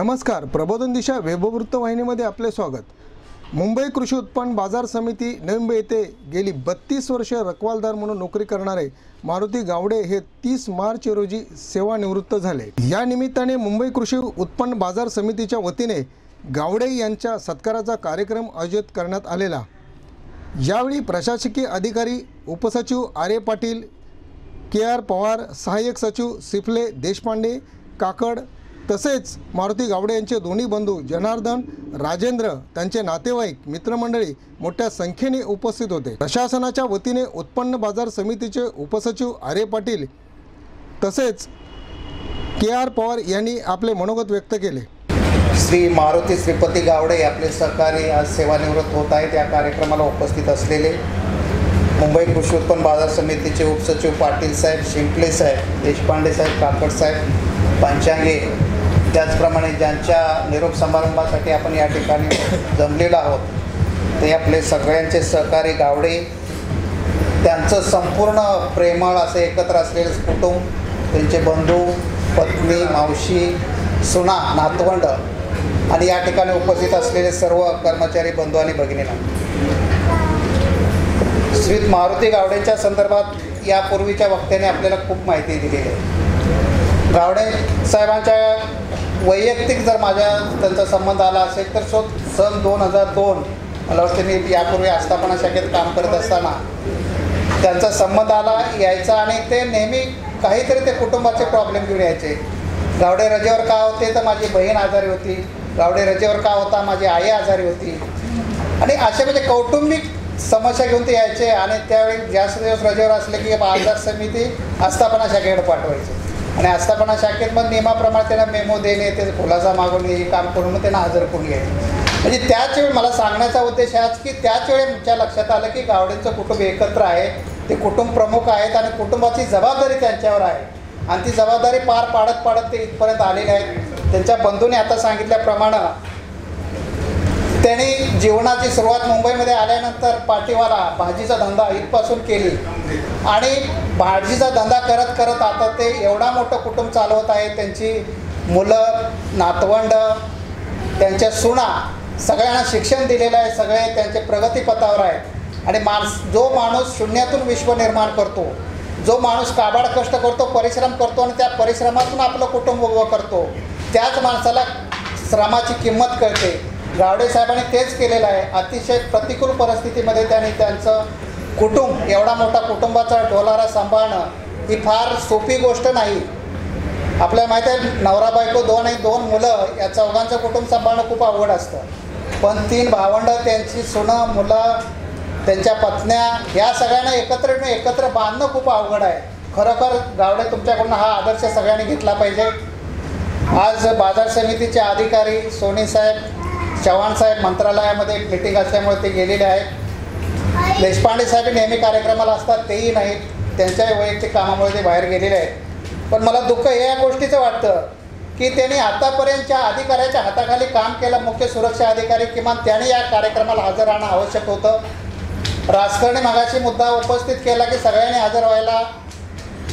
नमस्कार प्रबोधन दिशा वेबवृत्त वाहिनीमध्ये आपले स्वागत. मुंबई कृषी उत्पन्न बाजार समिती नवी मुंबई येथे गेली बत्तीस वर्षे रखवालदार म्हणून नोकरी करणारे मारुती गावडे हे तीस मार्च रोजी सेवानिवृत्त झाले. या निमित्ताने मुंबई कृषी उत्पन्न बाजार समितीच्या वतीने गावडे यांच्या सत्काराचा कार्यक्रम आयोजित करण्यात आलेला. यावेळी प्रशासकीय अधिकारी उपसचिव आर्य पाटील के आर पवार सहाय्यक सचिव सिफले देशपांडे काकड तसेच मारुती गावडे यांचे दोन्ही बंधू जनार्दन राजेंद्र त्यांचे नातेवाईक मित्रमंडळी मोठ्या संख्येने उपस्थित होते. प्रशासनाच्या वतीने उत्पन्न बाजार समितीचे उपसचिव आर्य पाटील तसेच के आर पवार यांनी आपले मनोगत व्यक्त केले. श्री मारुती श्रीपती गावडे आपले सहकारी आज सेवानिवृत्त होत आहेत. या कार्यक्रमाला उपस्थित असलेले मुंबई कृषी उत्पन्न बाजार समितीचे उपसचिव पाटील साहेब शिंपले साहेब देशपांडे साहेब काकड साहेब पांचांगे त्याचप्रमाणे ज्यांच्या निरोप समारंभासाठी आपण या ठिकाणी जमलेलो आहोत ते आपले सगळ्यांचे सहकारी गावडे त्यांचं संपूर्ण प्रेमळ असे एकत्र असलेले कुटुंब त्यांचे बंधू पत्नी मावशी सुना नातवंड आणि या ठिकाणी उपस्थित असलेले सर्व कर्मचारी बंधू आणि भगिनींना. श्री मारुती गावडेंच्या संदर्भात यापूर्वीच्या वक्त्याने आपल्याला खूप माहिती दिलेली आहे. गावडे साहेबांच्या वैयक्तिक जर माझ्या त्यांचा संबंध आला असेल तर सो सन दोन हजार दोन मला वाटतं मी यापूर्वी आस्थापना शाखेत काम करत असताना त्यांचा संबंध आला यायचा आणि ते नेहमी काहीतरी ते कुटुंबाचे प्रॉब्लेम घेऊन यायचे. गावडे रजेवर का होते तर माझी बहीण आजारी होती. गावडे रजेवर का होता? माझी आई आजारी होती. आणि असे म्हणजे कौटुंबिक समस्या घेऊन ते यायचे आणि त्यावेळी जास्त दिवस रजेवर असले की बाजार समिती आस्थापना शाखेकडे पाठवायचे. आणि आस्थापना शाखेत मग नियमाप्रमाणे त्यांना मेमो देणे ते खुलासा मागवणे हे काम करून मग त्यांना हजर करून घ्यायचे. म्हणजे त्याच वेळी मला सांगण्याचा उद्देश हाच की त्याच वेळी आमच्या लक्षात आलं की गावडेंचं कुटुंब एकत्र आहे. ते कुटुंब प्रमुख आहेत आणि कुटुंबाची जबाबदारी त्यांच्यावर आहे. आणि ती जबाबदारी पार पाडत पाडत ते इथपर्यंत आलेले आहेत. त्यांच्या बंधूने आता सांगितल्याप्रमाणे त्यांनी जीवनाची सुरुवात मुंबईमध्ये आल्यानंतर पाटीवाला भाजीचा धंदा इथपासून केली. आणि बाळजीचा धंदा करत करत आता ते एवढा मोठं कुटुंब चालवत आहे त्यांची मुलं नातवंड त्यांच्या सुना सगळ्यांना शिक्षण दिलेलं आहे सगळे त्यांचे प्रगतीपथावर आहेत. आणि माणस जो माणूस शून्यातून विश्व निर्माण करतो जो माणूस काबाड कष्ट करतो परिश्रम करतो आणि त्या परिश्रमातून आपलं कुटुंब उभं करतो त्याच माणसाला श्रमाची किंमत कळते. गावडे साहेबांनी तेच केलेलं आहे. अतिशय प्रतिकूल परिस्थितीमध्ये त्यांनी त्यांचं कुटुंब एवढा मोठा कुटुंबाचा ढोलारा सांभाळणं ही फार सोपी गोष्ट नाही. आपल्याला माहीत आहे नवरा बायको दोन आणि दोन मुलं या चौघांचं कुटुंब सांभाळणं खूप अवघड असतं. पण तीन भावंडं त्यांची सुनं मुलं त्यांच्या पत्न्या ह्या सगळ्यांना एकत्र एकत्र बांधणं खूप अवघड आहे. खरोखर गावडे तुमच्याकडून हा आदर्श सगळ्यांनी घेतला पाहिजे. आज बाजार समितीचे अधिकारी सोनी साहेब चव्हाण साहेब मंत्रालयामध्ये एक मिटिंग असल्यामुळे ते गेलेले आहेत. देशपांडे साहेब नेहमी कार्यक्रमाला असतात तेही नाहीत. त्यांच्याही वैयक्तिक कामामुळे ते बाहेर गेलेले आहेत. पण मला दुःख हे या गोष्टीचं वाटतं की त्यांनी आतापर्यंतच्या अधिकाऱ्याच्या हाताखाली काम केलं मुख्य सुरक्षा अधिकारी किमान त्याने या कार्यक्रमाला हजर राहणं आवश्यक होतं. राजकारणी मागाशी मुद्दा उपस्थित केला की सगळ्यांनी हजर व्हायला.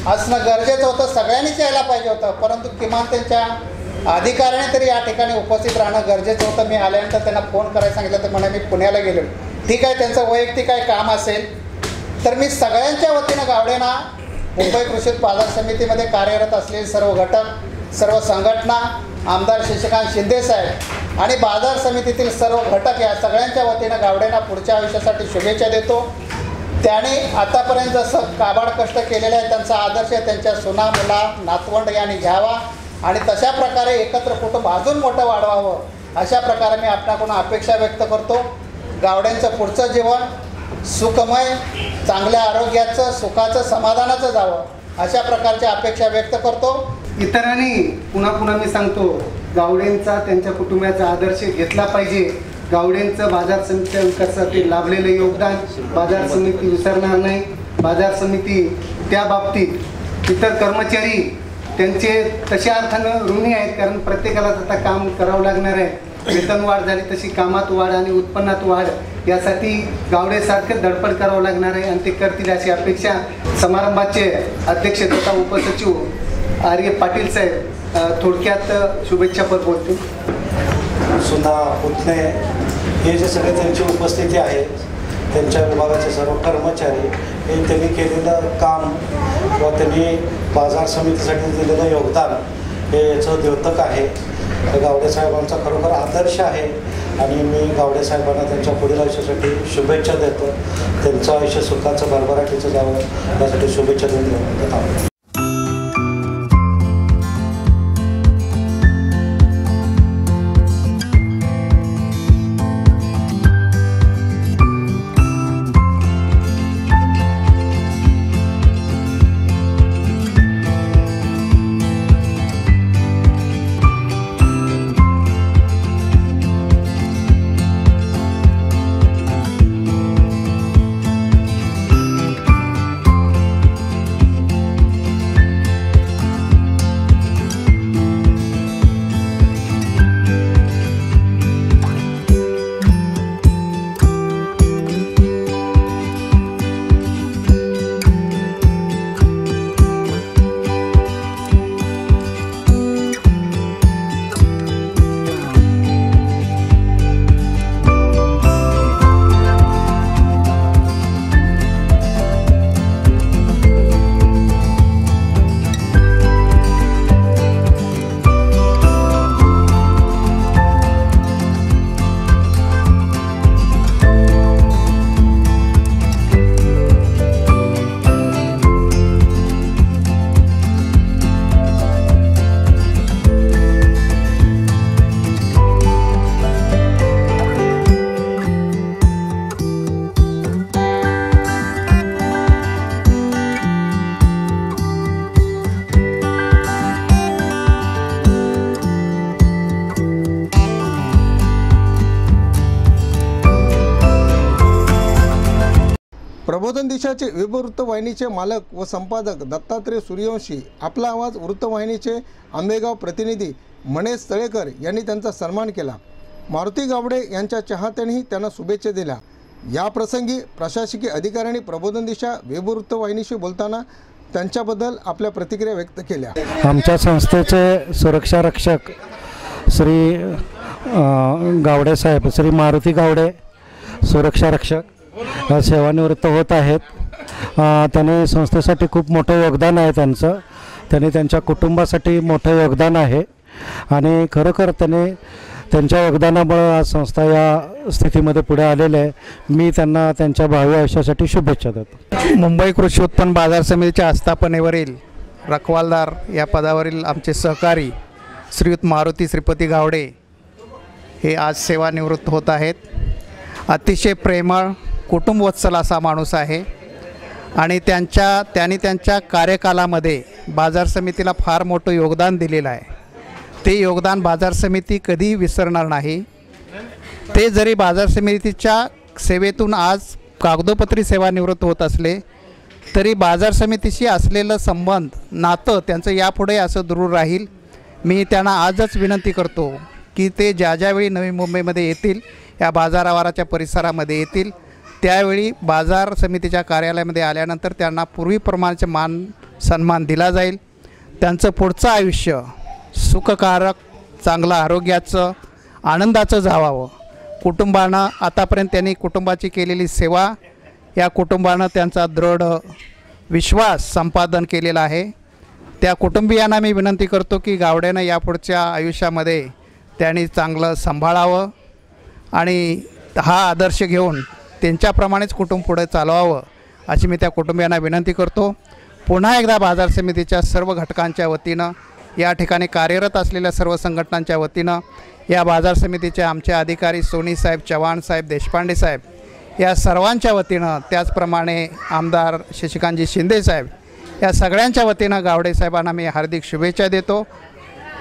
असणं गरजेचं होतं सगळ्यांनीच यायला पाहिजे होतं परंतु किमान त्यांच्या अधिकाऱ्याने तरी या ठिकाणी उपस्थित राहणं गरजेचं होतं. मी आल्यानंतर त्यांना फोन करायला सांगितलं तर म्हणे मी पुण्याला गेलो ठीक आहे त्यांचं वैयक्तिक काय काम असेल तर मी सगळ्यांच्या वतीनं गावडेना मुंबई कृषी बाजार समितीमध्ये कार्यरत असलेले सर्व घटक सर्व संघटना आमदार शशिकांत शिंदेसाहेब आणि बाजार समितीतील सर्व घटक या सगळ्यांच्या वतीनं गावडेना पुढच्या आयुष्यासाठी शुभेच्छा देतो. त्याने आतापर्यंत जसं काबाड कष्ट केलेलं आहे त्यांचा आदर्श त्यांच्या सुना मुला नातवंड यांनी घ्यावा आणि तशा प्रकारे एकत्र कुटुंब अजून मोठं वाढवावं अशा प्रकारे मी आपणाकडून अपेक्षा व्यक्त करतो. गावड्यांचं पुढचं जीवन सुखमय चांगल्या आरोग्याचं सुखाचं समाधानाचं जावं अशा प्रकारच्या अपेक्षा व्यक्त करतो. इतरांनी पुन्हा पुन्हा मी सांगतो गावडेंचा त्यांच्या कुटुंबाचा आदर्श घेतला पाहिजे. गावडेंचं बाजार समितीच्या विकासासाठी लाभलेलं योगदान बाजार समिती विसरणार नाही. बाजार समिती त्या बाबतीत इतर कर्मचारी त्यांचे तशा अर्थानं ऋणी आहेत कारण प्रत्येकाला आता काम करावं लागणार आहे. वेतन वाढ झाली तशी कामात वाढ आणि उत्पन्नात वाढ यासाठी गावडेसारखं धडपड करावं लागणार आहे आणि ते करतील अशी अपेक्षा समारंभाचे अध्यक्ष तथा उपसचिव आर ए पाटील साहेब थोडक्यात शुभेच्छापर बोलतील. सुधा पुतणे हे जे सगळे त्यांची उपस्थिती आहे त्यांच्या विभागाचे सर्व कर्मचारी हे त्यांनी केलेलं काम किंवा त्यांनी बाजार समितीसाठी दिलेलं योगदान हे याचं द्योतक आहे. गावडे साहेबांचा खरोखर आदर्श आहे आणि मी गावडे साहेबांना त्यांच्या पुढील आयुष्यासाठी शुभेच्छा देतो. त्यांचं आयुष्य सुखाचं भरभराटीचं जावं. यासाठी शुभेच्छा देऊन थांबतो प्रबोधन दिशाचे वेब वृत्तवाहिनीचे मालक व संपादक दत्तात्रय सूर्यवंशी आपला आवाज वृत्तवाहिनीचे आंबेगाव प्रतिनिधी मनेश तळेकर यांनी त्यांचा सन्मान केला. मारुती गावडे यांच्या चाहत्यांनीही त्यांना शुभेच्छा दिल्या. या प्रसंगी प्रशासकीय अधिकाऱ्यांनी प्रबोधन दिशा वेब वृत्तवाहिनीशी बोलताना त्यांच्याबद्दल आपल्या प्रतिक्रिया व्यक्त केल्या. आमच्या संस्थेचे सुरक्षा रक्षक श्री गावडे साहेब श्री मारुती गावडे सुरक्षा रक्षक सेवानिवृत्त होत आहेत. त्याने संस्थेसाठी खूप मोठं योगदान आहे त्यांचं. त्यांनी त्यांच्या कुटुंबासाठी मोठं योगदान आहे. आणि खरोखर त्यांनी त्यांच्या योगदानामुळं आज संस्था या स्थितीमध्ये पुढे आलेले आहे. मी त्यांना त्यांच्या भावी आयुष्यासाठी शुभेच्छा देतो. मुंबई कृषी उत्पन्न बाजार समितीच्या आस्थापनेवरील रखवालदार या पदावरील आमचे सहकारी श्रीयुत मारुती श्रीपती गावडे हे आज सेवानिवृत्त होत आहेत. अतिशय प्रेमळ कुटुंबवत्सल असा माणूस आहे. आणि त्यांच्या त्यांनी त्यांच्या कार्यकालामध्ये बाजार समितीला फार मोठं योगदान दिलेलं आहे. ते योगदान बाजार समिती कधीही विसरणार नाही. ते जरी बाजार समितीच्या सेवेतून आज कागदोपत्री सेवानिवृत्त होत असले तरी बाजार समितीशी असलेलं संबंध नातं त्यांचं यापुढे असं दृढ राहील. मी त्यांना आजच विनंती करतो की ते ज्या ज्यावेळी नवी मुंबईमध्ये येतील या बाजार आवाराच्या परिसरामध्ये येतील त्यावेळी बाजार समितीच्या कार्यालयामध्ये आल्यानंतर त्यांना पूर्वीप्रमाणेचे मान सन्मान दिला जाईल. त्यांचं पुढचं आयुष्य सुखकारक चांगलं आरोग्याचं आनंदाचं जावावं. कुटुंबानं आतापर्यंत त्यांनी कुटुंबाची केलेली सेवा या कुटुंबानं त्यांचा दृढ विश्वास संपादन केलेला आहे. त्या कुटुंबियांना मी विनंती करतो की गावड्यानं यापुढच्या आयुष्यामध्ये त्यांनी चांगलं सांभाळावं आणि हा आदर्श घेऊन त्यांच्याप्रमाणेच कुटुंब पुढे चालवावं अशी मी त्या कुटुंबियांना विनंती करतो. पुन्हा एकदा बाजार समितीच्या सर्व घटकांच्या वतीनं या ठिकाणी कार्यरत असलेल्या सर्व संघटनांच्या वतीनं या बाजार समितीचे आमचे अधिकारी सोनी साहेब चव्हाण साहेब देशपांडे साहेब या सर्वांच्या वतीनं त्याचप्रमाणे आमदार शशिकांतजी शिंदे साहेब या सगळ्यांच्या वतीनं गावडे साहेबांना मी हार्दिक शुभेच्छा देतो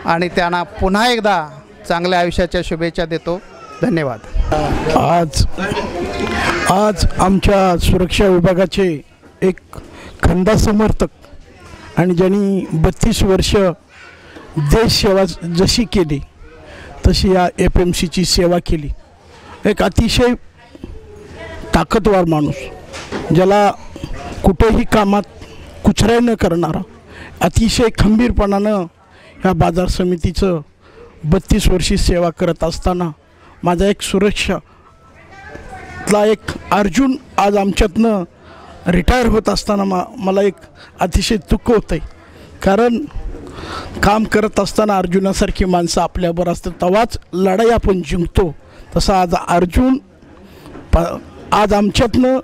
आणि त्यांना पुन्हा एकदा चांगल्या आयुष्याच्या शुभेच्छा देतो. धन्यवाद. आज आज आमच्या सुरक्षा विभागाचे एक खंदा समर्थक आणि ज्यांनी बत्तीस वर्ष देश सेवा जशी केली तशी या एफ एम सीची सेवा केली. एक अतिशय ताकदवार माणूस ज्याला कुठेही कामात कुचराय न करणारा अतिशय खंबीरपणानं ह्या बाजार समितीचं बत्तीस वर्षी सेवा करत असताना माझा एक सुरक्षातला एक अर्जुन आज आमच्यातनं रिटायर होत असताना मा मला एक अतिशय दुःख होतं आहे कारण काम करत असताना अर्जुनासारखी माणसं आपल्याबरोबर असतात. तेव्हाच लढाई आपण जिंकतो. तसा आज अर्जुन प आज आमच्यातनं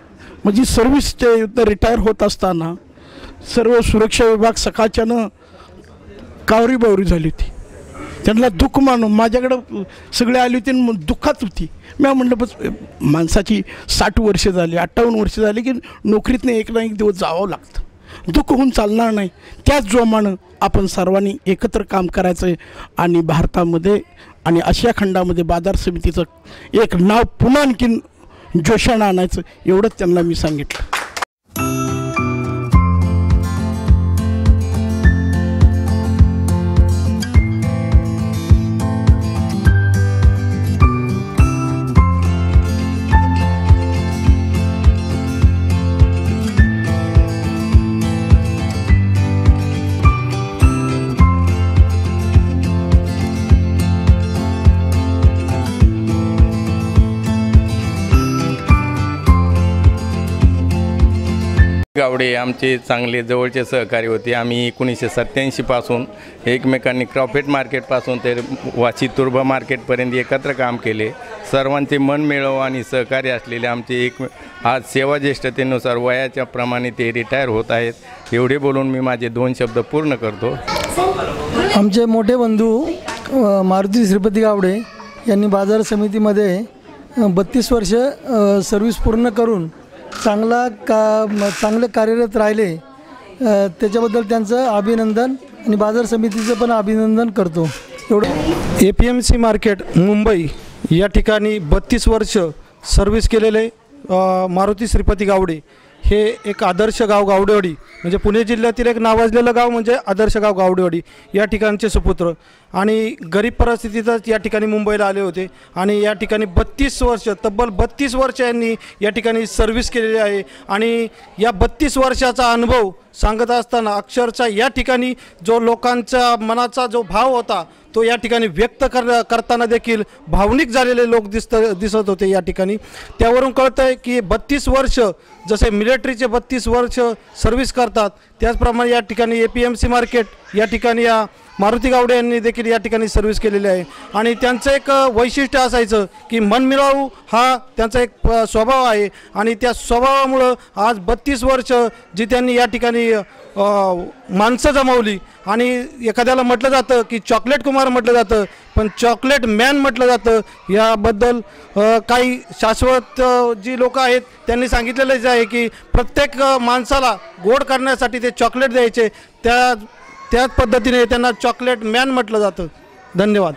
म्हणजे सर्व्हिस ते रिटायर होत असताना सर्व सुरक्षा विभाग सकाळच्यानं कावरीबावरी झाली होती. त्यांना दुःख मानून माझ्याकडं सगळे आले होते आणि मग दुःखात होती. मी म्हणलं बस माणसाची साठ वर्षे झाली अठ्ठावन्न वर्षे झाली की नोकरीतनं एक ना एक दिवस जावं लागतं. दुःख होऊन चालणार नाही. त्याच जोमानं आपण सर्वांनी एकत्र काम करायचं आहे आणि भारतामध्ये आणि आशिया खंडामध्ये बाजार समितीचं एक नाव पुन्हा आणखीन जोशानं आणायचं एवढंच त्यांना मी सांगितलं. गावडे आमचे चांगले जवळचे सहकारी होते. आम्ही एकोणीसशे सत्त्याऐंशीपासून एकमेकांनी क्रॉफेट मार्केटपासून ते वाशी तुर्भा मार्केटपर्यंत एकत्र काम केले. सर्वांचे मन मिळव आणि सहकार्य असलेले आमचे एक आज सेवाज्येष्ठतेनुसार वयाच्या प्रमाणे ते रिटायर होत आहेत. एवढे बोलून मी माझे दोन शब्द पूर्ण करतो. आमचे मोठे बंधू मारुती श्रीपती गावडे यांनी बाजार समितीमध्ये बत्तीस वर्ष सर्व्हिस पूर्ण करून चांगला का चांगलं कार्यरत राहिले त्याच्याबद्दल त्यांचं अभिनंदन आणि बाजार समितीचं पण अभिनंदन करतो. एवढं. A P M C market Mumbai या ठिकाणी बत्तीस वर्ष सर्व्हिस केलेले मारुती श्रीपती गावडे. हे एक आदर्श गाव गावडेवाडी म्हणजे पुणे जिल्ह्यातील एक नावाजलेलं गाव म्हणजे आदर्श गाव गावडेवाडी या ठिकाणचे सुपुत्र. आणि गरीब परिस्थितीतच या ठिकाणी मुंबईला आले होते आणि या ठिकाणी बत्तीस वर्ष तब्बल बत्तीस वर्ष यांनी या ठिकाणी सर्व्हिस केलेली आहे. आणि या बत्तीस वर्षाचा अनुभव सांगत असताना अक्षरशः या ठिकाणी जो लोकांचा मनाचा जो भाव होता तो या ठिकाणी व्यक्त कर करताना देखील भावनिक झालेले लोक दिसत दिसत होते या ठिकाणी. त्यावरून कळतं आहे की बत्तीस वर्ष जसे मिलिटरीचे बत्तीस वर्ष सर्व्हिस करतात त्याचप्रमाणे या ठिकाणी A P M C market या ठिकाणी या मारुती गावडे यांनी देखील या ठिकाणी सर्व्हिस केलेली आहे. आणि त्यांचं एक वैशिष्ट्य असायचं की मनमिळावू हा त्यांचा एक स्वभाव आहे. आणि त्या स्वभावामुळं आज बत्तीस वर्ष जी त्यांनी या ठिकाणी माणसं जमवली. आणि एखाद्याला म्हटलं जातं की चॉकलेट कुमार म्हटलं जातं पण चॉकलेट मॅन म्हटलं जातं. याबद्दल काही शाश्वत जी लोक आहेत त्यांनी सांगितलेलंच आहे की प्रत्येक माणसाला गोड करण्यासाठी ते चॉकलेट द्यायचे. त्या त्याच पद्धतीने त्यांना चॉकलेट मॅन म्हटलं जातं. धन्यवाद.